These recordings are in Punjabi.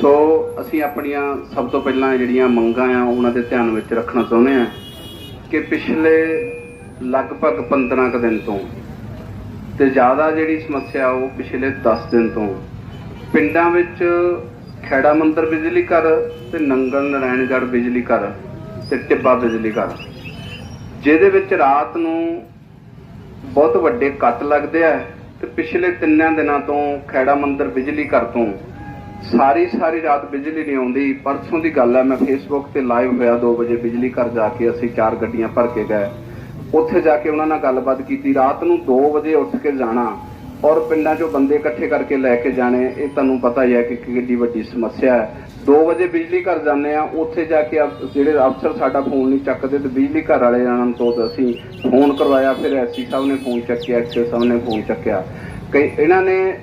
ਸੋ ਅਸੀਂ ਆਪਣੀਆਂ ਸਭ ਤੋਂ ਪਹਿਲਾਂ ਜਿਹੜੀਆਂ ਮੰਗਾਂ ਆ, ਉਹਨਾਂ ਦੇ ਧਿਆਨ ਵਿੱਚ ਰੱਖਣਾ ਚਾਹੁੰਦੇ ਆ ਕਿ ਪਿਛਲੇ ਲਗਭਗ 15 ਕੁ ਦਿਨ ਤੋਂ ਤੇ ਜ਼ਿਆਦਾ ਜਿਹੜੀ ਸਮੱਸਿਆ ਉਹ ਪਿਛਲੇ 10 ਦਿਨ ਤੋਂ ਪਿੰਡਾਂ ਵਿੱਚ ਖੈੜਾ ਮੰਦਰ ਬਿਜਲੀ ਘਰ ਤੇ ਨੰਗਲ ਨਾਰਾਇਣਗੜ੍ਹ ਬਿਜਲੀ ਘਰ ਤੇ ਟਿੱਬਾ ਬਿਜਲੀ ਘਰ। ਜਿਹਦੇ ਵਿੱਚ ਰਾਤ ਨੂੰ ਬਹੁਤ ਵੱਡੇ ਕੱਟ ਲੱਗਦੇ ਆ ਤੇ ਪਿਛਲੇ ਤਿੰਨਾਂ ਦਿਨਾਂ ਤੋਂ ਖੈੜਾ ਮੰਦਰ ਬਿਜਲੀ ਘਰ ਤੋਂ ਸਾਰੀ ਸਾਰੀ ਰਾਤ ਬਿਜਲੀ ਨਹੀਂ ਆਉਂਦੀ। ਪਰਸੋਂ ਦੀ ਗੱਲ ਹੈ ਮੈਂ ਫੇਸਬੁੱਕ ਤੇ ਲਾਈਵ ਹੋਇਆ 2 ਵਜੇ ਬਿਜਲੀ ਘਰ ਜਾ ਕੇ ਅਸੀਂ ਚਾਰ ਗੱਡੀਆਂ ਭਰ ਕੇ ਗਏ। ਉੱਥੇ ਜਾ ਕੇ ਉਹਨਾਂ ਨਾਲ ਗੱਲਬਾਤ ਕੀਤੀ। ਰਾਤ ਨੂੰ 2 ਵਜੇ ਉੱਠ ਕੇ ਜਾਣਾ ਔਰ ਪਿੰਡਾਂ 'ਚੋਂ ਬੰਦੇ ਇਕੱਠੇ ਕਰਕੇ ਲੈ ਕੇ ਜਾਣੇ, ਇਹ ਤੁਹਾਨੂੰ ਪਤਾ ਹੀ ਹੈ ਕਿ ਕਿੰਨੀ ਵੱਡੀ ਸਮੱਸਿਆ ਹੈ। 2 ਵਜੇ ਬਿਜਲੀ ਘਰ ਜਾਂਦੇ ਆ ਉੱਥੇ ਜਾ ਕੇ ਅਫ- ਜਿਹੜੇ ਅਫਸਰ ਸਾਡਾ ਫੋਨ ਨਹੀਂ ਚੱਕਦੇ ਤੇ ਬਿਜਲੀ ਘਰ ਵਾਲੇ ਜਾਣਨ ਤੋਂ ਅਸੀਂ ਫੋਨ ਕਰਵਾਇਆ, ਫਿਰ ਐਸਸੀ ਸਾਹਿਬ ਨੇ ਫੋਨ ਚੱਕਿਆ ਐਕਸੇ ਸਾਹਿਬ ਨੇ ਫੋਨ ਚੱਕਿਆ। ਕਈ ਇਹਨਾਂ ਨੇ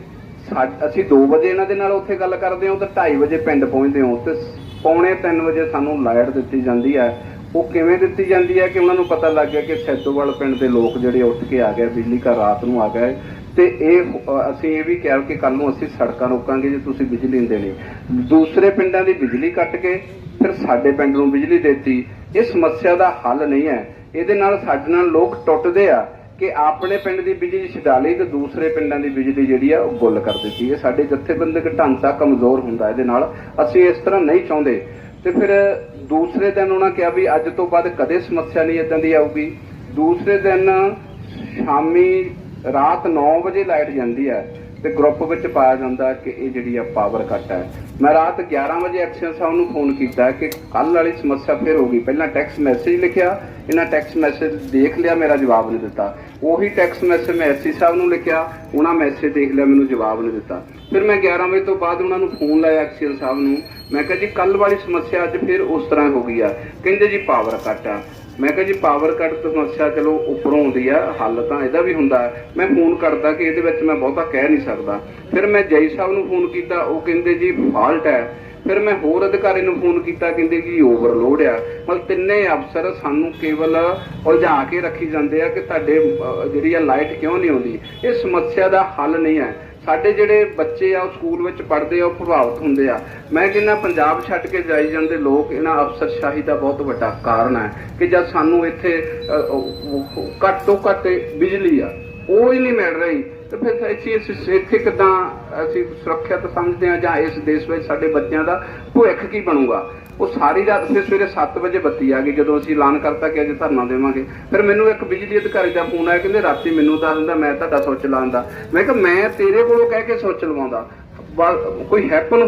ਅਸੀਂ 2 ਵਜੇ ਇਹਨਾਂ ਦੇ ਨਾਲ ਉੱਥੇ ਗੱਲ ਕਰਦੇ ਹਾਂ ਤਾਂ 2:30 ਵਜੇ ਪਿੰਡ ਪਹੁੰਚਦੇ ਹਾਂ ਤੇ ਪੌਣੇ 3 ਵਜੇ ਸਾਨੂੰ ਲਾਈਟ ਦਿੱਤੀ ਜਾਂਦੀ ਹੈ। ਉਹ ਕਿਵੇਂ ਦਿੱਤੀ ਜਾਂਦੀ ਹੈ ਕਿ ਉਹਨਾਂ ਨੂੰ ਪਤਾ ਲੱਗ ਗਿਆ ਕਿ ਸੈਦੋਵਾਲ ਪਿੰਡ ਦੇ ਲੋਕ ਜਿਹੜੇ ਉੱਠ ਕੇ ਆ ਗਏ, ਬਿਜਲੀ ਘਰ ਰਾਤ ਨੂੰ ਆ ਗਏ। ਤੇ ਇਹ ਅਸੀਂ ਇਹ ਵੀ ਕਿਹਾ ਕਿ ਕੱਲ ਨੂੰ ਅਸੀਂ ਸੜਕਾਂ ਰੋਕਾਂਗੇ ਜੇ ਤੁਸੀਂ ਬਿਜਲੀ ਨਹੀਂ ਦੇਣੀ। ਦੂਸਰੇ ਪਿੰਡਾਂ ਦੀ ਬਿਜਲੀ ਕੱਟ ਕੇ ਫਿਰ ਸਾਡੇ ਪਿੰਡ ਨੂੰ ਬਿਜਲੀ ਦਿੱਤੀ। ਇਹ ਸਮੱਸਿਆ ਦਾ ਹੱਲ ਨਹੀਂ ਹੈ। ਇਹਦੇ ਨਾਲ ਸਾਡੇ ਨਾਲ ਲੋਕ ਟੁੱਟਦੇ ਆ। ਕਿ ਆਪਣੇ ਪਿੰਡ ਦੀ ਬਿਜਲੀ ਛਡਾ ਲਈ ਤੇ ਦੂਸਰੇ ਪਿੰਡਾਂ ਦੀ ਬਿਜਲੀ ਜਿਹੜੀ ਆ ਉਹ ਗੁੱਲ ਕਰ ਦਿੱਤੀ ਇਹ ਸਾਡੇ ਜਥੇਬੰਦਕ ਢਾਂਚਾ ਕਮਜ਼ੋਰ ਹੁੰਦਾ ਇਹਦੇ ਨਾਲ। ਅਸੀਂ ਇਸ ਤਰ੍ਹਾਂ ਨਹੀਂ ਚਾਹੁੰਦੇ। ਤੇ ਫਿਰ ਦੂਸਰੇ ਦਿਨ ਉਹਨਾਂ ਕਿਹਾ ਵੀ ਅੱਜ ਤੋਂ ਬਾਅਦ ਕਦੇ ਸਮੱਸਿਆ ਨਹੀਂ ਇਦਾਂ ਦੀ ਆਊਗੀ। ਦੂਸਰੇ ਦਿਨ ਸ਼ਾਮੀ ਰਾਤ 9 ਵਜੇ ਲਾਈਟ ਜਾਂਦੀ ਹੈ ਤੇ ਗਰੁੱਪ ਵਿੱਚ ਪਾਇਆ ਜਾਂਦਾ ਕਿ ਇਹ ਜਿਹੜੀ ਆ ਪਾਵਰ ਕੱਟ ਹੈ ਮੈਂ ਰਾਤ 11 ਵਜੇ ਐਕਸ਼ਨ ਸਾਹਿਬ ਨੂੰ ਫੋਨ ਕੀਤਾ ਕਿ ਕੱਲ ਵਾਲੀ ਸਮੱਸਿਆ ਫਿਰ ਹੋ ਗਈ। ਪਹਿਲਾਂ ਟੈਕਸਟ ਮੈਸੇਜ ਲਿਖਿਆ, ਇਹਨਾਂ ਟੈਕਸਟ ਮੈਸੇਜ ਦੇਖ ਲਿਆ, ਮੇਰਾ ਜਵਾਬ ਨਹੀਂ ਦਿੱਤਾ। ਉਹੀ ਟੈਕਸਟ ਮੈਸੇਜ ਮੈਂ ਐਸਸੀ ਸਾਹਿਬ ਨੂੰ ਲਿਖਿਆ, ਉਹਨਾਂ ਮੈਸੇਜ ਦੇਖ ਲਿਆ, ਮੈਨੂੰ ਜਵਾਬ ਨਹੀਂ ਦਿੱਤਾ। ਫਿਰ ਮੈਂ 11 ਵਜੇ ਤੋਂ ਬਾਅਦ ਉਹਨਾਂ ਨੂੰ ਫੋਨ ਲਾਇਆ ਐਕਸ਼ਨ ਸਾਹਿਬ ਨੂੰ। ਮੈਂ ਕਿਹਾ ਜੀ ਕੱਲ ਵਾਲੀ ਸਮੱਸਿਆ ਅੱਜ ਫਿਰ ਉਸ ਤਰ੍ਹਾਂ ਹੋ ਗਈ ਆ। ਕਹਿੰਦੇ ਜੀ ਪਾਵਰ ਕੱਟ ਆ। ਮੈਂ ਕਿਹਾ ਜੀ ਪਾਵਰ ਕੱਟ ਸਮੱਸਿਆ ਚਲੋ ਉੱਪਰੋਂ ਆਉਂਦੀ ਆ, ਹੱਲ ਤਾਂ ਇਹਦਾ ਵੀ ਹੁੰਦਾ। ਮੈਂ ਫੋਨ ਕਰਦਾ ਕਿ ਇਹਦੇ ਵਿੱਚ ਮੈਂ ਬਹੁਤਾ ਕਹਿ ਨਹੀਂ ਸਕਦਾ। ਫਿਰ ਮੈਂ ਜੈ ਸਾਹਿਬ ਨੂੰ ਫੋਨ ਕੀਤਾ, ਉਹ ਕਹਿੰਦੇ ਜੀ ਫਾਲਟ ਹੈ ਫਿਰ ਮੈਂ ਹੋਰ ਅਧਿਕਾਰੀ ਨੂੰ ਫੋਨ ਕੀਤਾ, ਕਹਿੰਦੇ ਕਿ ਓਵਰਲੋਡ ਆ। ਮਤਲਬ ਤਿੰਨੇ ਅਫਸਰ ਸਾਨੂੰ ਕੇਵਲ ਉਲਝਾ ਕੇ ਰੱਖੀ ਜਾਂਦੇ ਆ ਕਿ ਤੁਹਾਡੇ ਜਿਹੜੀ ਆ ਲਾਈਟ ਕਿਉਂ ਨਹੀਂ ਆਉਂਦੀ? ਇਹ ਸਮੱਸਿਆ ਦਾ ਹੱਲ ਨਹੀਂ ਹੈ। ਸਾਡੇ ਜਿਹੜੇ ਬੱਚੇ ਆ, ਉਹ ਸਕੂਲ ਵਿੱਚ ਪੜ੍ਹਦੇ ਆ, ਉਹ ਪ੍ਰਭਾਵਿਤ ਹੁੰਦੇ ਆ। ਮੈਂ ਕਹਿੰਦਾ ਪੰਜਾਬ ਛੱਡ ਕੇ ਜਾਈ ਜਾਂਦੇ ਲੋਕ, ਇਹਨਾਂ ਅਫਸਰਸ਼ਾਹੀ ਦਾ ਬਹੁਤ ਵੱਡਾ ਕਾਰਨ ਹੈ ਕਿ ਜਦ ਸਾਨੂੰ ਇੱਥੇ ਘੱਟ ਤੋਂ ਘੱਟ ਬਿਜਲੀ ਆ, ਉਹ ਹੀ ਨਹੀਂ ਮਿਲ ਰਹੀ। ਤੇ ਫਿਰ ਅਸੀਂ ਇਸ ਇੱਥੇ ਕਿਦਾਂ ਅਸੀਂ ਸੁਰੱਖਿਅਤ ਸਮਝਦੇ ਆ ਜਾਂ ਇਸ ਦੇਸ਼ ਵਿੱਚ ਸਾਡੇ ਬੱਚਿਆਂ ਦਾ ਭਵਿੱਖ ਕੀ ਬਣੂਗਾ? ਉਹ ਸਾਰੀ ਰਾਤ ਫਿਰ ਸਵੇਰੇ 7 ਵਜੇ ਬੱਤੀ ਆ ਗਈ, ਜਦੋਂ ਅਸੀਂ ਐਲਾਨ ਕਰਤਾ ਕਿ ਅੱਜ ਧਰਨਾ ਦੇਵਾਂਗੇ। ਫਿਰ ਮੈਨੂੰ ਇੱਕ ਬਿਜਲੀ ਅਧਿਕਾਰੀ ਦਾ ਫੋਨ ਆਇਆ, ਕਹਿੰਦੇ ਰਾਤੀ ਮੈਨੂੰ ਦੱਸ ਦਿੰਦਾ, ਮੈਂ ਤੁਹਾਡਾ ਸੁੱਚ ਲਾਉਂਦਾ ਮੈਂ ਕਿਹਾ, ਮੈਂ ਤੇਰੇ ਕੋਲੋਂ ਕਹਿ ਕੇ ਸੋਚ ਲਵਾਉਂਦਾ। ਕੋਈ ਹੈਪਨ